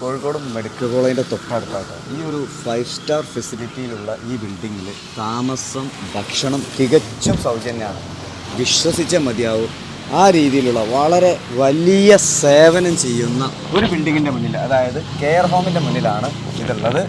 Kozhikode medical കോളേജിന്റെ തൊട്ടടുത്തായിട്ട് ഈ ഒരു ഫൈവ് സ്റ്റാർ ഫെസിലിറ്റിയിലുള്ള ഈ ബിൽഡിങ്ങിൽ താമസം ഭക്ഷണം തികച്ചും സൗജന്യമാണ്. വിശ്വസിച്ചേ മതിയാവും. ആ രീതിയിലുള്ള വളരെ വലിയ സേവനം ചെയ്യുന്ന ഒരു ബിൽഡിങ്ങിന്റെ മുന്നിൽ അതായത് കെയർ ഹോമിന്റെ മുന്നിലാണ് ഇതുള്ളത്.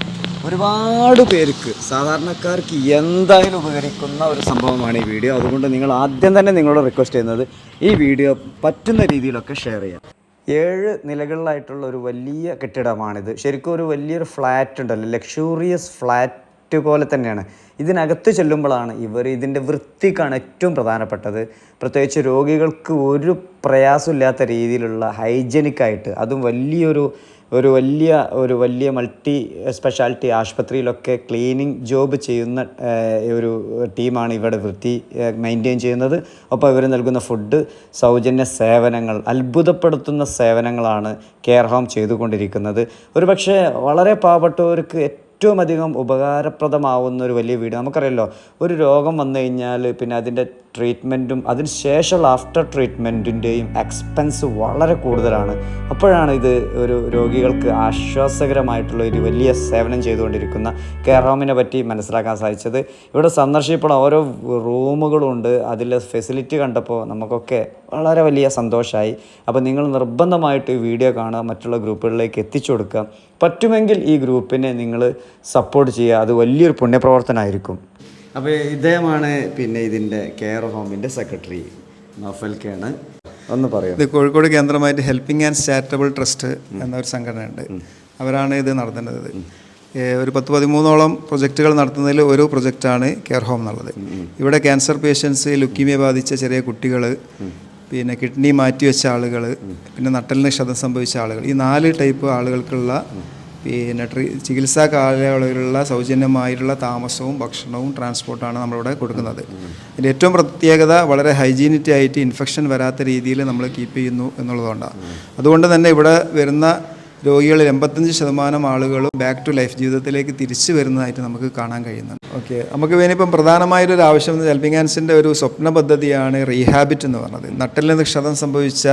ഒരുപാട് പേർക്ക് സാധാരണക്കാർക്ക് എന്തായാലും ഉപകരിക്കുന്ന ഒരു സംഭവമാണ് ഈ വീഡിയോ അതുകൊണ്ട് നിങ്ങൾ ആദ്യം തന്നെ നിങ്ങളോട് റിക്വസ്റ്റ് ചെയ്യുന്നത് ഈ വീഡിയോ പറ്റുന്ന രീതിയിലൊക്കെ ഷെയർ ചെയ്യാം ഏഴ് നിലകളിലായിട്ടുള്ള ഒരു വലിയ കെട്ടിടമാണിത്. ശരിക്കും ഒരു വലിയൊരു ഫ്ലാറ്റ് ഉണ്ടല്ലോ ലക്ഷൂറിയസ് ഫ്ലാറ്റ് പോലെ തന്നെയാണ്. ഇതിനകത്ത് ചെല്ലുമ്പോഴാണ് ഇവർ ഇതിന്റെ വൃത്തിക്കാണ് ഏറ്റവും പ്രധാനപ്പെട്ടത്. പ്രത്യേകിച്ച് രോഗികൾക്ക് ഒരു പ്രയാസമില്ലാത്ത രീതിയിലുള്ള ഹൈജനിക്കായിട്ട് അതും വലിയൊരു ഒരു വലിയ ഒരു വലിയ മൾട്ടി സ്പെഷ്യാലിറ്റി ആശുപത്രിയിലൊക്കെ ക്ലീനിങ് ജോബ് ചെയ്യുന്ന ഒരു ടീമാണ് ഇവിടെ വൃത്തി മെയിന്റെയിൻ ചെയ്യുന്നത്. ഒപ്പം ഇവർ നൽകുന്ന ഫുഡ് സൗജന്യ സേവനങ്ങൾ അത്ഭുതപ്പെടുത്തുന്ന സേവനങ്ങളാണ് കെയർ ഹോം ചെയ്തുകൊണ്ടിരിക്കുന്നത്. ഒരു പക്ഷേ വളരെ പാവപ്പെട്ടവർക്ക് ഏറ്റവും അധികം ഉപകാരപ്രദമാവുന്ന ഒരു വലിയ വീട്. നമുക്കറിയാലോ ഒരു രോഗം വന്നു കഴിഞ്ഞാൽ പിന്നെ അതിന്റെ ട്രീറ്റ്മെന്റും അതിന് ശേഷമുള്ള ആഫ്റ്റർ ട്രീറ്റ്മെന്റിന്റെയും എക്സ്പെൻസ് വളരെ കൂടുതലാണ്. അപ്പോഴാണ് ഇത് ഒരു രോഗികൾക്ക് ആശ്വാസകരമായിട്ടുള്ള ഒരു വലിയ സേവനം ചെയ്തുകൊണ്ടിരിക്കുന്ന കെയർ ഹോമിനെ പറ്റി മനസ്സിലാക്കാൻ സാധിച്ചത്. ഇവിടെ സന്ദർശിച്ചപ്പോൾ ഓരോ റൂമുകളുണ്ട്. അതിലെ ഫെസിലിറ്റി കണ്ടപ്പോൾ നമുക്കൊക്കെ വളരെ വലിയ സന്തോഷമായി അപ്പോൾ നിങ്ങൾ നിർബന്ധമായിട്ട് ഈ വീഡിയോ കാണുക മറ്റുള്ള ഗ്രൂപ്പുകളിലേക്ക് എത്തിച്ചു കൊടുക്കുക. പറ്റുമെങ്കിൽ ഈ ഗ്രൂപ്പിനെ നിങ്ങൾ സപ്പോർട്ട് ചെയ്യുക. അത് വലിയൊരു പുണ്യപ്രവർത്തനമായിരിക്കും. അപ്പോൾ ഇദ്ദേഹമാണ് പിന്നെ ഇതിന്റെ കെയർ ഹോമിന്റെ സെക്രട്ടറി നഫൽക്കാണ്. ഒന്ന് പറയാം. ഇത് കോഴിക്കോട് കേന്ദ്രമായിട്ട് ഹെൽപ്പിംഗ് ആൻഡ് ചാരിറ്റബിൾ ട്രസ്റ്റ് എന്നൊരു സംഘടനയുണ്ട്. അവരാണ് ഇത് നടത്തുന്നത് ഒരു പത്ത് പതിമൂന്നോളം പ്രൊജക്റ്റുകൾ നടത്തുന്നതിൽ ഒരു പ്രൊജക്റ്റാണ് കെയർ ഹോം എന്നുള്ളത്. ഇവിടെ ക്യാൻസർ പേഷ്യൻസ് ലുക്കീമിയ ബാധിച്ച ചെറിയ കുട്ടികൾ പിന്നെ കിഡ്നി മാറ്റിവെച്ച ആളുകൾ പിന്നെ നട്ടലിന് ക്ഷതം സംഭവിച്ച ആളുകൾ ഈ നാല് ടൈപ്പ് ആളുകൾക്കുള്ള പിന്നെ ട്രീ ചികിത്സാ കാലയളവിലുള്ള സൗജന്യമായിട്ടുള്ള താമസവും ഭക്ഷണവും ട്രാൻസ്പോർട്ടാണ് നമ്മളിവിടെ കൊടുക്കുന്നത്. ഇതിന്റെ ഏറ്റവും പ്രത്യേകത വളരെ ഹൈജീനിറ്റി ആയിട്ട് ഇൻഫെക്ഷൻ വരാത്ത രീതിയിൽ നമ്മൾ കീപ്പ് ചെയ്യുന്നു എന്നുള്ളതുകൊണ്ടാണ്. അതുകൊണ്ട് തന്നെ ഇവിടെ വരുന്ന രോഗികളിൽ എൺപത്തഞ്ച് ശതമാനം ആളുകളും ബാക്ക് ടു ലൈഫ് ജീവിതത്തിലേക്ക് തിരിച്ചു വരുന്നതായിട്ട് നമുക്ക് കാണാൻ കഴിയുന്നുണ്ട്. ഓക്കെ നമുക്ക് വേണിപ്പം പ്രധാനമായിട്ടൊരു ആവശ്യം ഹാൻഡ്സിന്റെ ഒരു സ്വപ്ന പദ്ധതിയാണ് റീഹാബിറ്റ് എന്ന് പറഞ്ഞത്. നട്ടലിന് ക്ഷതം സംഭവിച്ച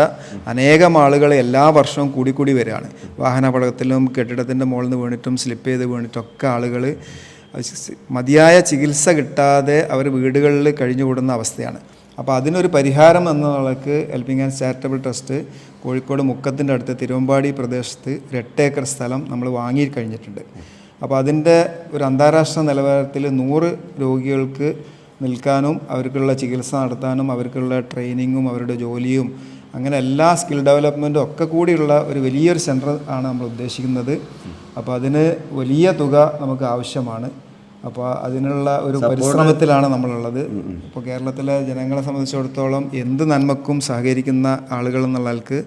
അനേകം ആളുകൾ എല്ലാ വർഷവും കൂടിക്കൂടി കൂടി വരികയാണ്. വാഹനാപകടത്തിലും കെട്ടിടത്തിന്റെ മുകളിൽ നിന്ന് വീണിട്ടും സ്ലിപ്പ് ചെയ്ത് വീണിട്ടും ഒക്കെ ആളുകൾ മതിയായ ചികിത്സ കിട്ടാതെ അവർ വീടുകളിൽ കഴിഞ്ഞുകൂടുന്ന അവസ്ഥയാണ്. അപ്പോൾ അതിനൊരു പരിഹാരം എന്നുള്ളക്ക് helping and charitable trust Kozhikode മുക്കത്തിന്റെ അടുത്ത് തിരുവമ്പാടി പ്രദേശത്ത് ഏക്കർ സ്ഥലം നമ്മൾ വാങ്ങി കഴിഞ്ഞിട്ടുണ്ട്. അപ്പോൾ അതിന്റെ ഒരു അന്താരാഷ്ട്ര നിലവാരത്തിൽ നൂറ് രോഗികൾക്ക് നിൽക്കാനും അവർക്കുള്ള ചികിത്സ നടത്താനും അവർക്കുള്ള ട്രെയിനിങ്ങും അവരുടെ ജോലിയും അങ്ങനെ എല്ലാ സ്കിൽ ഡെവലപ്മെന്റും ഒക്കെ കൂടിയുള്ള ഒരു വലിയൊരു സെന്റർ ആണ് നമ്മൾ ഉദ്ദേശിക്കുന്നത്. അപ്പോൾ അതിന് വലിയ തുക നമുക്ക് ആവശ്യമാണ്. അപ്പോൾ അതിനുള്ള ഒരു പരിശ്രമത്തിലാണ് നമ്മളുള്ളത്. ഇപ്പോൾ കേരളത്തിലെ ജനങ്ങളെ സംബന്ധിച്ചിടത്തോളം എന്ത് നന്മക്കും സഹകരിക്കുന്ന ആളുകൾ എന്നുള്ള ആൾക്ക്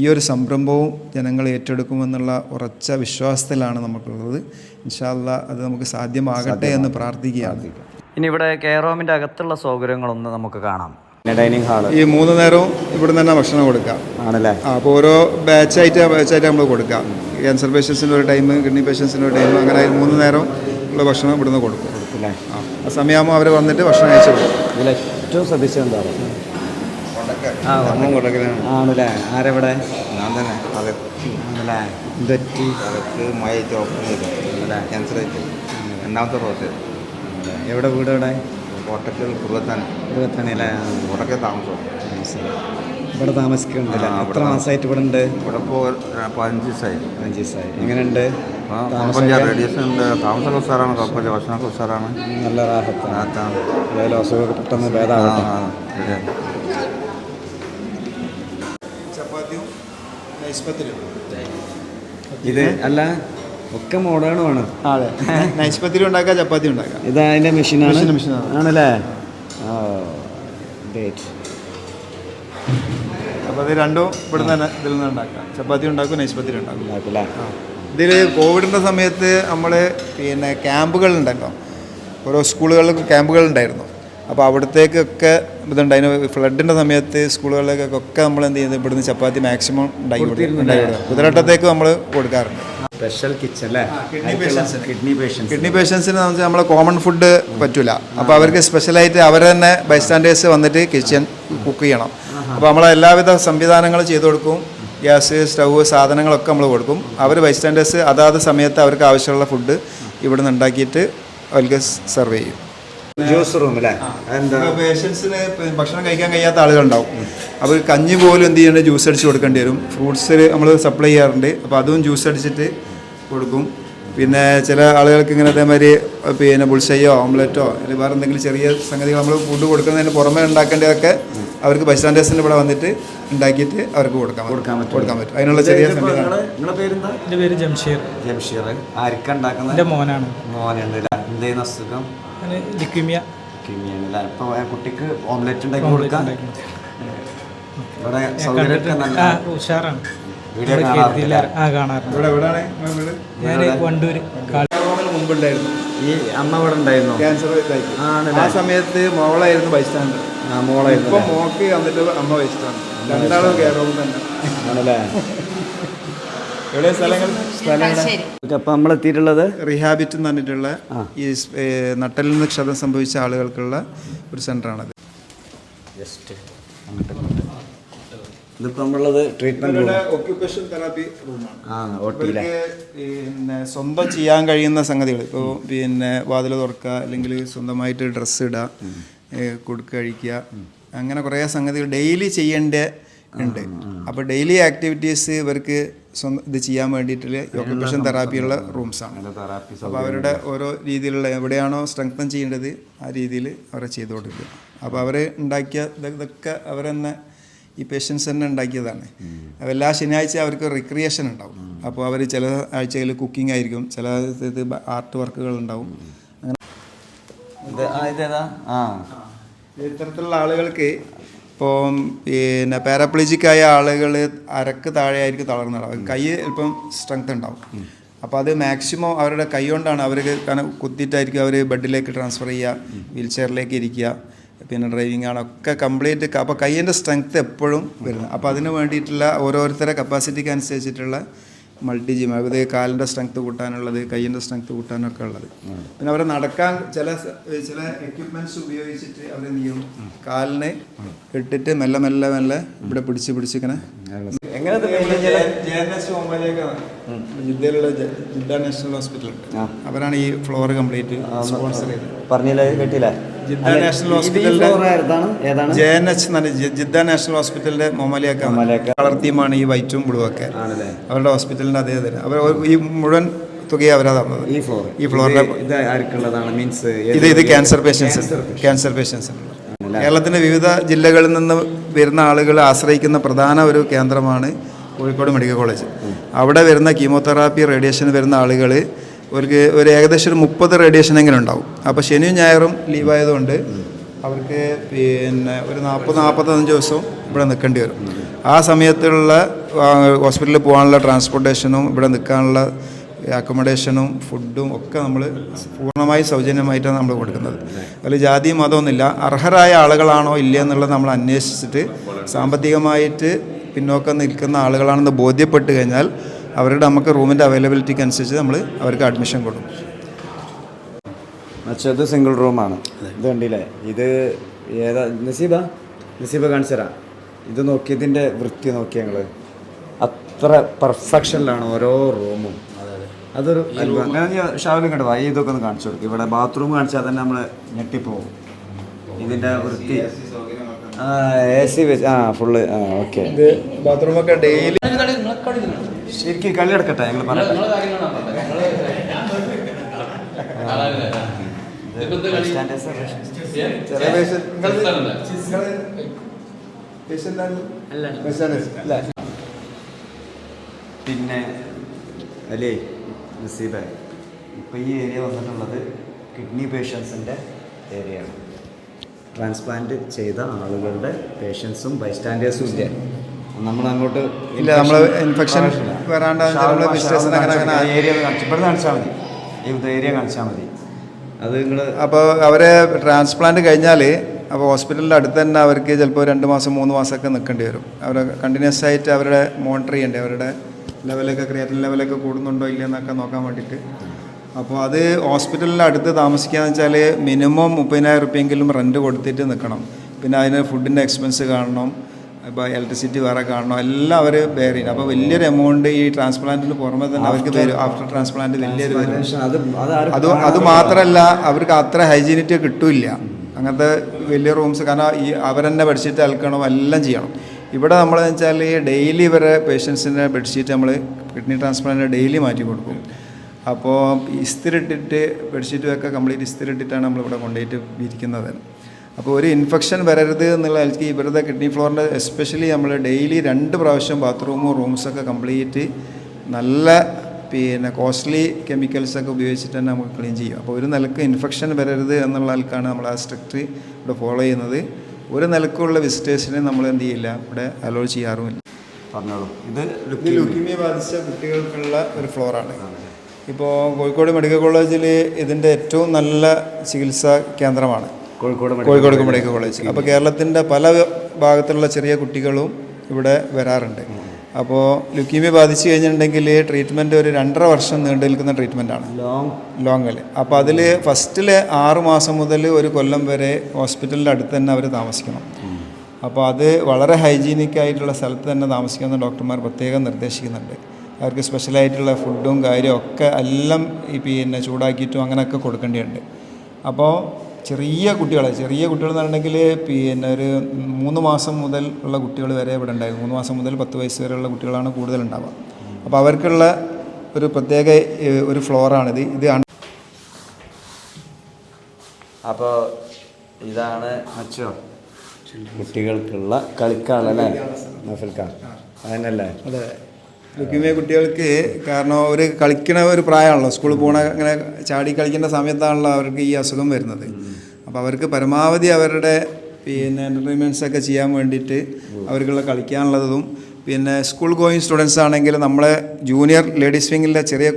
ഈ ഒരു സംരംഭവും ജനങ്ങൾ ഏറ്റെടുക്കുമെന്നുള്ള ഉറച്ച വിശ്വാസത്തിലാണ് നമുക്കുള്ളത്. ഇൻഷാല്ല അത് നമുക്ക് സാധ്യമാകട്ടെ എന്ന് പ്രാർത്ഥിക്കുകയാണ്. ഇനി ഇവിടെ കെയറോമിന്റെ അകത്തുള്ള സൗകര്യങ്ങളൊന്ന് നമുക്ക് കാണാം. ഡൈനിങ് ഹാൾ ഈ മൂന്ന് നേരവും ഇവിടെ തന്നെ ഭക്ഷണം കൊടുക്കാം. ആണല്ലേ? അപ്പോൾ ഓരോ ബാച്ചായിട്ട് ബാച്ചായിട്ട് നമ്മൾ കൊടുക്കാം. ക്യാൻസർ പേഷ്യൻസിന്റെ ഒരു ടൈം കിഡ്നി പേഷ്യൻസിന്റെ ഒരു ടൈം അങ്ങനെ മൂന്ന് നേരം ഉള്ള ഭക്ഷണം ഇവിടുന്ന് കൊടുക്കും. ആ ആ സമയമാകുമ്പോൾ അവർ വന്നിട്ട് ഭക്ഷണം കഴിച്ചു പോകും ഇതിൽ ഏറ്റവും ശ്രദ്ധിച്ചത് എന്താ ആ ആണല്ലേ? ആരെവിടെ? ഞാൻ തന്നെ. അതെ. ആണല്ലേ? അതൊക്കെ ചെയ്തു. ക്യാൻസർ ആയിട്ട്. രണ്ടാമത്തെ റോസ് എവിടെ വീട് എവിടെ കോട്ടക്കൽ കുറുവത്താൻ ഇരുപത്തണി അല്ലേ? കോട്ടക്കൽ താമസം. ഇവിടെ താമസിക്കുന്നുണ്ടല്ലേ? ആ, എത്ര മാസമായിട്ട് ഇവിടെ ഉണ്ട്? ഇവിടെ ഇപ്പോൾ പതിനഞ്ച് ദിവസമായി. അഞ്ച് ദിവസമായി. എങ്ങനെയുണ്ട്? ആ, കുഴപ്പമില്ല റേഡിയേഷൻ ഉണ്ട് താമസമൊക്കെ ഉസാറാണ് കുഴപ്പമില്ല. ഭക്ഷണമൊക്കെ ഉസാറാണ് നല്ല റാഹത്താണ്. അതാണ് ഏതായാലും അസുഖമൊക്കെ പെട്ടെന്ന് ആ ഭേദമാകട്ടെ ആ ചപ്പാത്തിയും ഇത് അല്ല ഒക്കെ മോഡേണുമാണ് അതെ. നൈസ്പത്തിരി ഉണ്ടാക്കാം ചപ്പാത്തി ഉണ്ടാക്കാം ഇത് അതിന്റെ മെഷീനാണ്? മെഷീൻ, മെഷീനാണ്. ആണല്ലേ? ആ ഗ്രേറ്റ് അപ്പോൾ അത് രണ്ടും ഇവിടെ തന്നെ ഇതിൽ നിന്ന് ഉണ്ടാക്കാം ചപ്പാത്തി ഉണ്ടാക്കും നൈസ്പത്തിരി ഉണ്ടാക്കും. ഉണ്ടാക്കില്ലേ ഇതിൽ കോവിഡിന്റെ സമയത്ത് നമ്മൾ പിന്നെ ക്യാമ്പുകൾ ഉണ്ടല്ലോ ഓരോ സ്കൂളുകളിലും ക്യാമ്പുകൾ ഉണ്ടായിരുന്നു അപ്പോൾ അവിടത്തേക്കൊക്കെ ഇതുണ്ട് അതിന് ഫ്ലഡിന്റെ സമയത്ത് സ്കൂളുകളിലേക്കൊക്കെ നമ്മൾ എന്ത് ചെയ്യുന്നത് ഇവിടുന്ന് ചപ്പാത്തി മാക്സിമം ഉണ്ടാക്കി കൊടുക്കും കുതിരട്ടത്തേക്ക് നമ്മൾ കൊടുക്കാറുണ്ട്. സ്പെഷ്യൽ കിച്ചൺ അല്ലേ? കിഡ്നി പേഷ്യൻസ് കിഡ്നി പേഷ്യൻസിന്. നമ്മൾ നമ്മളെ കോമൺ ഫുഡ് പറ്റൂല. അപ്പോൾ അവർക്ക് സ്പെഷ്യലായിട്ട് അവർ തന്നെ ബൈസ്റ്റാൻഡേഴ്സ് വന്നിട്ട് കിച്ചൺ കുക്ക് ചെയ്യണം. അപ്പോൾ നമ്മൾ എല്ലാവിധ സംവിധാനങ്ങളും ചെയ്തു കൊടുക്കും. ഗ്യാസ് സ്റ്റൗവ് സാധനങ്ങളൊക്കെ നമ്മൾ കൊടുക്കും. അവർ ബൈസ്റ്റാൻഡേഴ്സ് അതാത് സമയത്ത് അവർക്ക് ആവശ്യമുള്ള ഫുഡ് ഇവിടെ നിന്ന് ഉണ്ടാക്കിയിട്ട് അവർക്ക് സെർവ് ചെയ്യും. ജ്യൂസ് റൂം അല്ലേ? എന്താ പേഷ്യൻസിന് ഭക്ഷണം കഴിക്കാൻ കഴിയാത്ത ആളുകളുണ്ടാവും. അപ്പോൾ കഞ്ഞി പോലും എന്ത് ചെയ്യേണ്ടത് ജ്യൂസ് അടിച്ച് കൊടുക്കേണ്ടി വരും. ഫ്രൂട്ട്സ് നമ്മൾ സപ്ലൈ ചെയ്യാറുണ്ട്. അപ്പോൾ അതും ജ്യൂസ് അടിച്ചിട്ട് കൊടുക്കും. പിന്നെ ചില ആളുകൾക്ക് ഇങ്ങനെ അതേമാതിരി പിന്നെ ബുൾസയോ ഓംലെറ്റോ അല്ലെങ്കിൽ വേറെ എന്തെങ്കിലും ചെറിയ സംഗതികൾ നമ്മൾ ഫുഡ് കൊടുക്കുന്നതിന് പുറമെ ഉണ്ടാക്കേണ്ടതൊക്കെ അവർക്ക് ബൈസ്റ്റാൻഡേഴ്സിന്റെ ഇവിടെ വന്നിട്ട് ഉണ്ടാക്കിയിട്ട് അവർക്ക് കൊടുക്കാം കൊടുക്കാൻ പറ്റും. കൊടുക്കാൻ പറ്റും. അതിനുള്ള ചെറിയ എന്റെ പേര് ജംഷീർ. ജംഷീർ. എന്റെ മോനാണ്. മോനുണ്ട് അസുഖം? ലിക്വിമിയ. കിമിയാണ് അല്ലേ? ഇപ്പൊ ആ കുട്ടിക്ക് ഓംലെറ്റ് ഉണ്ടാക്കി കൊടുക്കാം. ഇവിടെ സൗകര്യമൊക്കെ നല്ല ഉഷാറാണ്. വീഡിയോ നമ്മൾ ആ കാണാറുണ്ട്. ഇവിടെ എവിടെയാണ്? ഞാൻ വണ്ടൂര് മുമ്പുണ്ടായിരുന്നു. ഈ അമ്മ ഇവിടെ ഉണ്ടായിരുന്നു? ക്യാൻസർ? ആ സമയത്ത് മോളായിരുന്നു ബൈസ്റ്റാൻഡർ ആ മോളായിരുന്നു ഇപ്പൊ മോക്ക് വന്നിട്ട് അമ്മ ബൈസ്റ്റാൻഡർ രണ്ടാളും കേരളവും തന്നെ. ആണല്ലേ? അപ്പൊ നമ്മൾ എത്തിയിട്ടുള്ളത് റിഹാബിറ്റ് എന്ന് പറഞ്ഞിട്ടുള്ള ഈ നട്ടലിൽ നിന്ന് ക്ഷതം സംഭവിച്ച ആളുകൾക്കുള്ള ഒരു സെന്ററാണത് ജസ്റ്റ് നമ്മളുള്ളത് ട്രീറ്റ്മെന്റ് ഒക്യുപ്പേഷൻ തെറാപ്പി റൂമാണ് പിന്നെ സ്വന്തം ചെയ്യാൻ കഴിയുന്ന സംഗതികൾ ഇപ്പോൾ പിന്നെ വാതിൽ തുറക്കുക അല്ലെങ്കിൽ സ്വന്തമായിട്ട് ഡ്രസ്സ് ഇടുക കൊടുക്ക കഴിക്കുക അങ്ങനെ കുറേ സംഗതികൾ ഡെയിലി ചെയ്യേണ്ട ഉണ്ട്. അപ്പോൾ ഡെയിലി ആക്ടിവിറ്റീസ് ഇവർക്ക് സ്വന്തം ഇത് ചെയ്യാൻ വേണ്ടിയിട്ടുള്ള ഓക്യുപ്പേഷൻ തെറാപ്പിയുള്ള റൂംസ് ആണ്. അപ്പോൾ അവരുടെ ഓരോ രീതിയിലുള്ള എവിടെയാണോ സ്ട്രെങ്തൻ ചെയ്യേണ്ടത് ആ രീതിയിൽ അവരെ ചെയ്തു കൊടുക്കുക അപ്പോൾ അവർ ഉണ്ടാക്കിയ ഇത് ഇതൊക്കെ അവർ തന്നെ ഈ പേഷ്യൻസ് തന്നെ ഉണ്ടാക്കിയതാണ്. അപ്പോൾ എല്ലാ ശനിയാഴ്ച അവർക്ക് റിക്രിയേഷൻ ഉണ്ടാവും. അപ്പോൾ അവർ ചില ആഴ്ചയിൽ കുക്കിംഗ് ആയിരിക്കും ചില ആർട്ട് വർക്കുകൾ ഉണ്ടാവും. അങ്ങനെ ഇത്തരത്തിലുള്ള ആളുകൾക്ക് ഇപ്പോൾ പിന്നെ പാരാപ്ലജിക്കായ ആളുകൾ അരക്ക് താഴെ ആയിരിക്കും തളർന്നുണ്ടാവും കൈ ഇപ്പം സ്ട്രെങ്ത് ഉണ്ടാവും. അപ്പോൾ അത് മാക്സിമം അവരുടെ കൈ കൊണ്ടാണ് അവർക്ക് കാരണം കുത്തിയിട്ടായിരിക്കും അവർ ബെഡിലേക്ക് ട്രാൻസ്ഫർ ചെയ്യുക വീൽ ചെയറിലേക്ക് ഇരിക്കുക. പിന്നെ ഡ്രൈവിംഗ് ആണ് ഒക്കെ കംപ്ലീറ്റ് അപ്പോൾ കയ്യിന്റെ സ്ട്രെങ്ത് എപ്പോഴും വരുന്നത്. അപ്പോൾ അതിന് വേണ്ടിയിട്ടുള്ള ഓരോരുത്തരെ കപ്പാസിറ്റിക്ക് അനുസരിച്ചിട്ടുള്ള മൾട്ടി ജിം അതായത് കാലിന്റെ സ്ട്രെങ്ത് കൂട്ടാനുള്ളത് കയ്യിന്റെ സ്ട്രെങ്ത് കൂട്ടാനൊക്കെ ഉള്ളത്. പിന്നെ അവരെ നടക്കാൻ ചില ചില എക്യുപ്മെന്റ്സ് ഉപയോഗിച്ചിട്ട് അവർ എന്ത് ചെയ്യും? കാലിനെ ഇട്ടിട്ട് മെല്ലെ മെല്ലെ മെല്ലെ ഇവിടെ പിടിച്ച് പിടിച്ചിങ്ങനെ ജില്ലയിലുള്ള എങ്ങനെ ഇത് maintain ചെയ്യൽ? ജിദ്ദയിലുള്ള ജ- ജിദ്ദ നാഷണൽ ഹോസ്പിറ്റലുണ്ട് അവരാണ് ഈ ഫ്ലോർ കംപ്ലീറ്റ് സ്പോൺസർ ചെയ്തത്. പറഞ്ഞില്ലേ കേട്ടില്ല? ജിദ്ദ നാഷണൽ ഹോസ്പിറ്റലിന്റെ ജെ എൻ എച്ച് എന്നാണ് ജിദ്ദ നാഷണൽ ഹോസ്പിറ്റലിന്റെ മൊമാലിയൊക്കെ. കളർ തീമാണ് ഈ വൈറ്റും ബ്ലൂ ഒക്കെ അവരുടെ ഹോസ്പിറ്റലിന്റെ അതേ തന്നെ അവർ ഈ മുഴുവൻ തുകയെ അവരാ തന്നത്. ഈ ഫ്ലോർ ഈ ഫ്ലോറിന്റെ ഇത് ആർക്കുള്ളതാണ്? മീൻസ് ഇത് ഇത് ക്യാൻസർ പേഷ്യൻസ് ക്യാൻസർ പേഷ്യൻസ് കേരളത്തിന്റെ വിവിധ ജില്ലകളിൽ നിന്ന് വരുന്ന ആളുകൾ ആശ്രയിക്കുന്ന പ്രധാന ഒരു കേന്ദ്രമാണ് കോഴിക്കോട് മെഡിക്കൽ കോളേജ്. അവിടെ വരുന്ന കീമോതെറാപ്പി റേഡിയേഷൻ വരുന്ന ആളുകൾ അവർക്ക് ഒരു ഏകദേശം ഒരു മുപ്പത് റേഡിയേഷൻ എങ്കിലും ഉണ്ടാവും. അപ്പോൾ ശനിയും ഞായറും ലീവായതുകൊണ്ട് അവർക്ക് പിന്നെ ഒരു നാൽപ്പത് നാൽപ്പത്തഞ്ച് ദിവസവും ഇവിടെ നിൽക്കേണ്ടി വരും. ആ സമയത്തുള്ള ഹോസ്പിറ്റലിൽ പോകാനുള്ള ട്രാൻസ്പോർട്ടേഷനും ഇവിടെ നിൽക്കാനുള്ള അക്കോമഡേഷനും ഫുഡും ഒക്കെ നമ്മൾ പൂർണമായി സൗജന്യമായിട്ടാണ് നമ്മൾ കൊടുക്കുന്നത്. അതിൽ ജാതി മതമൊന്നുമില്ല. അർഹരായ ആളുകളാണോ ഇല്ല എന്നുള്ളത് നമ്മൾ അന്വേഷിച്ചിട്ട് സാമ്പത്തികമായിട്ട് പിന്നോക്കം നിൽക്കുന്ന ആളുകളാണെന്ന് ബോധ്യപ്പെട്ട് കഴിഞ്ഞാൽ അവരുടെ നമുക്ക് റൂമിന്റെ അവൈലബിലിറ്റിക്ക് അനുസരിച്ച് നമ്മൾ അവർക്ക് അഡ്മിഷൻ കൊടുക്കും. മറ്റത് സിംഗിൾ റൂമാണ് ഇത് കണ്ടില്ലേ? ഇത് ഏതാ? നസീബ? നസീബ കാണിച്ചു തരാം. ഇത് നോക്കിയതിന്റെ വൃത്തി നോക്കി ഞങ്ങൾ അത്ര പെർഫെക്ഷനിലാണ് ഓരോ റൂമും. അതൊരു ഷാവിലും കണ്ടു. ഈ ഇതൊക്കെ ഒന്ന് കാണിച്ചു കൊടുക്കും. ഇവിടെ ബാത്റൂം കാണിച്ചാൽ തന്നെ നമ്മൾ ഞെട്ടിപ്പോവും. ഇതിന്റെ വൃത്തി. ആ എ സി വെച്ച് ആ ഫുള്ള് ആ ഓക്കെ ബാത്റൂമൊക്കെ ഡെയിലി ശരിക്കും കളി എടുക്കട്ടെ ഞങ്ങൾ പറയാം ചില പേഷ്യന്റ് പിന്നെ അല്ലേ നസീബ ഇപ്പം ഈ ഏരിയ വന്നിട്ടുള്ളത് കിഡ്നി പേഷ്യൻസിന്റെ ഏരിയയാണ് ട്രാൻസ്പ്ലാന്റ് ചെയ്ത ആളുകളുടെ പേഷ്യൻസും ബൈസ്റ്റാൻഡേഴ്സും ഇല്ല? നമ്മൾ അങ്ങോട്ട് ഇല്ല, നമ്മൾ ഇൻഫെക്ഷൻ വരാണ്ട് നമ്മൾ visitors അങ്ങനെ അങ്ങനെ ഏരിയ കാണിച്ചു ഇവിടെ കാണിച്ചാൽ മതി. ഏരിയ കാണിച്ചാൽ മതി. അത് നിങ്ങൾ അപ്പോൾ അവരെ ട്രാൻസ്പ്ലാന്റ് കഴിഞ്ഞാൽ അപ്പോൾ ഹോസ്പിറ്റലിന്റെ അടുത്ത് തന്നെ അവർക്ക് ചിലപ്പോൾ രണ്ട് മാസം മൂന്ന് മാസമൊക്കെ നിൽക്കേണ്ടി വരും. അവർ കണ്ടിന്യൂസ് ആയിട്ട് അവരുടെ മോണിറ്റർ ചെയ്യണ്ടേ? അവരുടെ ലെവലൊക്കെ ക്രിയേറ്റൻ ലെവലൊക്കെ കൂടുന്നുണ്ടോ ഇല്ലയെന്നൊക്കെ നോക്കാൻ വേണ്ടിയിട്ട്. അപ്പോൾ അത് ഹോസ്പിറ്റലിന്റെ അടുത്ത് താമസിക്കുകയെന്ന് വെച്ചാൽ മിനിമം മുപ്പതിനായിരം റുപ്യെങ്കിലും റെന്റ് കൊടുത്തിട്ട് നിൽക്കണം. പിന്നെ അതിന് ഫുഡിന്റെ എക്സ്പെൻസ് കാണണം. ഇപ്പോൾ ഇലക്ട്രിസിറ്റി വേറെ കാണണം. എല്ലാം അവർ ബെയർ ചെയ്യണം അപ്പോൾ വലിയൊരു എമൗണ്ട് ഈ ട്രാൻസ്പ്ലാന്റിന് പുറമെ തന്നെ അവർക്ക് വരും ആഫ്റ്റർ ട്രാൻസ്പ്ലാന്റ് വലിയൊരു അത് അത് മാത്രമല്ല അവർക്ക് അത്ര ഹൈജീനിറ്റി കിട്ടില്ല. അങ്ങനത്തെ വലിയ റൂംസ് കാരണം ഈ അവരെന്നെ ബെഡ്ഷീറ്റ് അലക്കണം എല്ലാം ചെയ്യണം. ഇവിടെ നമ്മൾ വെച്ചാൽ ഈ ഡെയിലി ഇവരെ പേഷ്യൻസിന്റെ ബെഡ്ഷീറ്റ് നമ്മൾ കിഡ്നി ട്രാൻസ്പ്ലാന്റ് ഡെയിലി മാറ്റി കൊടുക്കും. അപ്പോൾ ഇസ്തിരിട്ടിട്ട് ബെഡ്ഷീറ്റ് ഒക്കെ കംപ്ലീറ്റ് ഇസ്തിരിട്ടിട്ടാണ് നമ്മളിവിടെ കൊണ്ടുപോയിട്ട് വിരിക്കുന്നത് അപ്പോൾ ഒരു ഇൻഫെക്ഷൻ വരരുത് എന്നുള്ള നിലയ്ക്ക് ഇവരുടെ കിഡ്നി ഫ്ലോറിന്റെ എസ്പെഷ്യലി നമ്മൾ ഡെയിലി രണ്ട് പ്രാവശ്യം ബാത്റൂമും റൂംസൊക്കെ കംപ്ലീറ്റ് നല്ല പിന്നെ കോസ്റ്റ്ലി കെമിക്കൽസൊക്കെ ഉപയോഗിച്ചിട്ട് തന്നെ നമുക്ക് ക്ലീൻ ചെയ്യും. അപ്പോൾ ഒരു നിലയ്ക്ക് ഇൻഫെക്ഷൻ വരരുത് എന്നുള്ള നിലക്കാണ് നമ്മൾ ആ സ്ട്രിക്റ്റ് ഇവിടെ ഫോളോ ചെയ്യുന്നത്. ഒരു നിലക്കുള്ള വിസിറ്റേഴ്സിനെ നമ്മൾ എന്ത് ചെയ്യില്ല ഇവിടെ അലോ ചെയ്യാറുമില്ല. പറഞ്ഞോളൂ. ഇത് ഇത് ലുക്കീമിയ ബാധിച്ച കുട്ടികൾക്കുള്ള ഒരു ഫ്ലോറാണ് ഇപ്പോൾ കോഴിക്കോട് മെഡിക്കൽ കോളേജിൽ ഇതിന്റെ ഏറ്റവും നല്ല ചികിത്സാ കേന്ദ്രമാണ്. Kozhikode Kozhikode medical college. അപ്പോൾ കേരളത്തിന്റെ പല ഭാഗത്തുള്ള ചെറിയ കുട്ടികളും ഇവിടെ വരാറുണ്ട്. അപ്പോൾ ലുക്കീമിയ ബാധിച്ചു കഴിഞ്ഞിട്ടുണ്ടെങ്കിൽ ട്രീറ്റ്മെന്റ് ഒരു രണ്ടര വർഷം നീണ്ടു നിൽക്കുന്ന ട്രീറ്റ്മെന്റാണ് ലോങ് ലോങ്ങിൽ അപ്പോൾ അതിൽ ഫസ്റ്റിലെ ആറ് മാസം മുതൽ ഒരു കൊല്ലം വരെ ഹോസ്പിറ്റലിന്റെ അടുത്ത് തന്നെ അവർ താമസിക്കണം. അപ്പോൾ അത് വളരെ ഹൈജീനിക് ആയിട്ടുള്ള സ്ഥലത്ത് തന്നെ താമസിക്കുന്ന ഡോക്ടർമാർ പ്രത്യേകം നിർദ്ദേശിക്കുന്നുണ്ട്. അവർക്ക് സ്പെഷ്യലായിട്ടുള്ള ഫുഡും കാര്യവും ഒക്കെ എല്ലാം ഈ പിന്നെ ചൂടാക്കിയിട്ടും അങ്ങനെയൊക്കെ കൊടുക്കേണ്ടതുണ്ട് അപ്പോൾ ചെറിയ കുട്ടികളെ ചെറിയ കുട്ടികൾ എന്ന് പറഞ്ഞിട്ടുണ്ടെങ്കിൽ പിന്നെ ഒരു മൂന്ന് മാസം മുതൽ ഉള്ള കുട്ടികൾ വരെ ഇവിടെ ഉണ്ടായിരുന്നു. മൂന്ന് മാസം മുതൽ പത്ത് വയസ്സ് വരെയുള്ള കുട്ടികളാണ് കൂടുതൽ ഉണ്ടാവുക അപ്പോൾ അവർക്കുള്ള ഒരു പ്രത്യേക ഒരു ഫ്ലോറാണിത് ഇത്. അപ്പോൾ ഇതാണ് അച്ഛോ കുട്ടികൾക്കുള്ള കളിക്കാണല്ലേ? നഫൽക്കാർ അതന്നല്ലേ അതെ. ലുക്കിമിയ കുട്ടികൾക്ക് കാരണം അവർ കളിക്കണ ഒരു പ്രായമാണല്ലോ. സ്കൂളിൽ പോകണ അങ്ങനെ ചാടി കളിക്കേണ്ട സമയത്താണല്ലോ അവർക്ക് ഈ അസുഖം വരുന്നത്. അപ്പോൾ അവർക്ക് പരമാവധി അവരുടെ പിന്നെ എന്റർടൈൻമെന്റ്സ് ഒക്കെ ചെയ്യാൻ വേണ്ടിയിട്ട് അവർക്കുള്ള കളിക്കാനുള്ളതും പിന്നെ സ്കൂൾ ഗോയിങ് സ്റ്റുഡൻസ് ആണെങ്കിൽ നമ്മളെ ജൂനിയർ ലേഡീസ് വിങ്ങിലെ ചെറിയ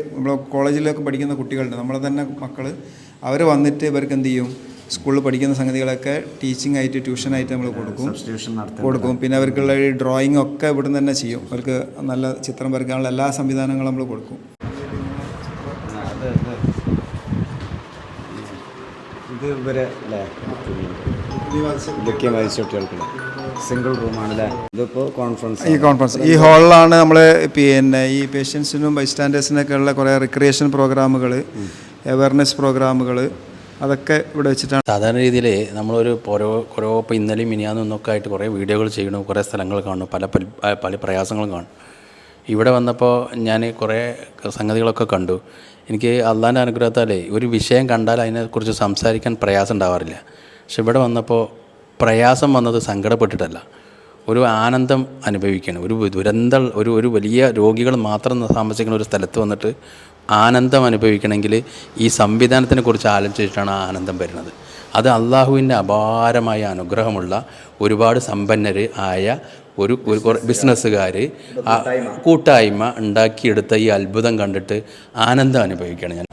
കോളേജിലൊക്കെ പഠിക്കുന്ന കുട്ടികളുണ്ട്. നമ്മളെ തന്നെ മക്കൾ അവർ വന്നിട്ട് ഇവർക്ക് എന്ത് ചെയ്യും? സ്കൂളിൽ പഠിക്കുന്ന സംഗതികളൊക്കെ ടീച്ചിങ് ആയിട്ട് ട്യൂഷനായിട്ട് നമ്മൾ കൊടുക്കും. കൊടുക്കും. പിന്നെ അവർക്കുള്ള ഈ ഡ്രോയിങ് ഒക്കെ ഇവിടെ തന്നെ ചെയ്യും. അവർക്ക് നല്ല ചിത്രം വരയ്ക്കാനുള്ള എല്ലാ സംവിധാനങ്ങളും നമ്മൾ കൊടുക്കും. ഇത് ഇവരെ അല്ലേ? ഇതൊക്കെ മരിച്ച കുട്ടികൾക്കുള്ള. സിംഗിൾ റൂമാണല്ലേ ഇതിപ്പോൾ കോൺഫറൻസ് ഈ കോൺഫറൻസ് ഈ ഹാളിലാണ് നമ്മൾ പിന്നെ ഈ പേഷ്യൻസിനും ബൈസ്റ്റാൻഡേഴ്സിനൊക്കെ ഉള്ള കുറേ റിക്രിയേഷൻ പ്രോഗ്രാമുകൾ അവയർനെസ് പ്രോഗ്രാമുകൾ അതൊക്കെ ഇവിടെ വെച്ചിട്ടാണ്. സാധാരണ രീതിയിൽ നമ്മളൊരു ഓരോ ഓരോ ഇപ്പോൾ ഇന്നലെയും മിനിയാന്നും ഇന്നൊക്കെ ആയിട്ട് കുറേ വീഡിയോകൾ ചെയ്യണം കുറേ സ്ഥലങ്ങൾ കാണും പല പല പല പ്രയാസങ്ങളും കാണും. ഇവിടെ വന്നപ്പോൾ ഞാൻ കുറേ സംഗതികളൊക്കെ കണ്ടു. എനിക്ക് അള്ളാന്റെ അനുഗ്രഹത്താലേ ഒരു വിഷയം കണ്ടാൽ അതിനെക്കുറിച്ച് സംസാരിക്കാൻ പ്രയാസം ഉണ്ടാവാറില്ല. പക്ഷെ ഇവിടെ വന്നപ്പോൾ പ്രയാസം വന്നത് സങ്കടപ്പെട്ടിട്ടല്ല. ഒരു ആനന്ദം അനുഭവിക്കുകയാണ് ഒരു ദുരന്ത ഒരു ഒരു വലിയ രോഗികൾ മാത്രം താമസിക്കുന്ന ഒരു സ്ഥലത്ത് വന്നിട്ട് ആനന്ദം അനുഭവിക്കണമെങ്കിൽ ഈ സംവിധാനത്തിനെ കുറിച്ച് ആലോചിച്ചിട്ടാണ് ആനന്ദം വരുന്നത്. അത് അള്ളാഹുവിന്റെ അപാരമായ അനുഗ്രഹമുള്ള ഒരുപാട് സമ്പന്നർ ആയ ഒരു ഒരു ബിസിനസ്സുകാർ കൂട്ടായ്മ ഉണ്ടാക്കിയെടുത്ത ഈ അത്ഭുതം കണ്ടിട്ട് ആനന്ദം അനുഭവിക്കുകയാണ് ഞാൻ.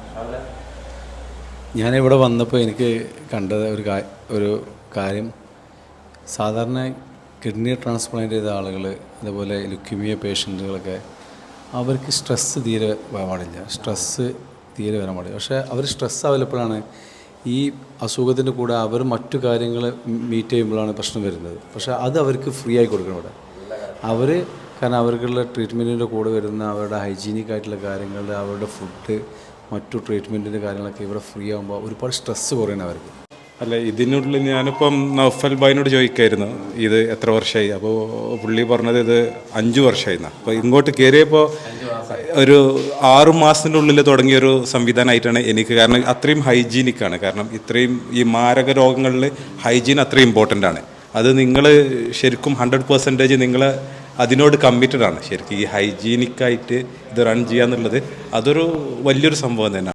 ഞാനിവിടെ വന്നപ്പോൾ എനിക്ക് കണ്ടത് ഒരു ഒരു കാര്യം. സാധാരണ കിഡ്നി ട്രാൻസ്പ്ലാന്റ് ചെയ്ത ആളുകൾ അതുപോലെ ലുക്യൂമിയ പേഷ്യന്റുകളൊക്കെ അവർക്ക് സ്ട്രെസ്സ് തീരെ പാടില്ല സ്ട്രെസ്സ് തീരെ വരാൻ പാടില്ല. പക്ഷേ അവർ സ്ട്രെസ് ആവലപ്പോഴാണ് ഈ അസുഖത്തിന്റെ കൂടെ അവർ മറ്റു കാര്യങ്ങൾ മീറ്റ് ചെയ്യുമ്പോഴാണ് പ്രശ്നം വരുന്നത്. പക്ഷേ അത് അവർക്ക് ഫ്രീ ആയി കൊടുക്കണം ഇവിടെ അവർ കാരണം അവർക്കുള്ള ട്രീറ്റ്മെന്റിന്റെ കൂടെ വരുന്ന അവരുടെ ഹൈജീനിക് ആയിട്ടുള്ള കാര്യങ്ങൾ അവരുടെ ഫുഡ് മറ്റു ട്രീറ്റ്മെന്റിന്റെ കാര്യങ്ങളൊക്കെ ഇവിടെ ഫ്രീ ആകുമ്പോൾ ഒരുപാട് സ്ട്രെസ്സ് കുറയണം അവർക്ക് അല്ല ഇതിനുള്ളിൽ ഞാനിപ്പം നൗഫൽ ബായിനോട് ചോദിക്കായിരുന്നു ഇത് എത്ര വർഷമായി? അപ്പോൾ പുള്ളി പറഞ്ഞത് ഇത് അഞ്ച് വർഷമായിരുന്നു അപ്പോൾ ഇങ്ങോട്ട് കയറിയപ്പോൾ ഒരു ആറു മാസത്തിന്റെ ഉള്ളിൽ തുടങ്ങിയ ഒരു സംവിധാനമായിട്ടാണ് എനിക്ക് കാരണം അത്രയും ഹൈജീനിക് ആണ്. കാരണം ഇത്രയും ഈ മാരക രോഗങ്ങളിൽ ഹൈജീൻ അത്രയും ഇമ്പോർട്ടന്റ് ആണ്. അത് നിങ്ങൾ ശരിക്കും ഹൺഡ്രഡ് പെർസെന്റേജ് നിങ്ങൾ അതിനോട് കമ്മിറ്റഡ് ആണ്. ശരിക്കും ഈ ഹൈജീനിക്കായിട്ട് ഇത് റൺ ചെയ്യുക എന്നുള്ളത് അതൊരു വലിയൊരു സംഭവം തന്നെയാണ്.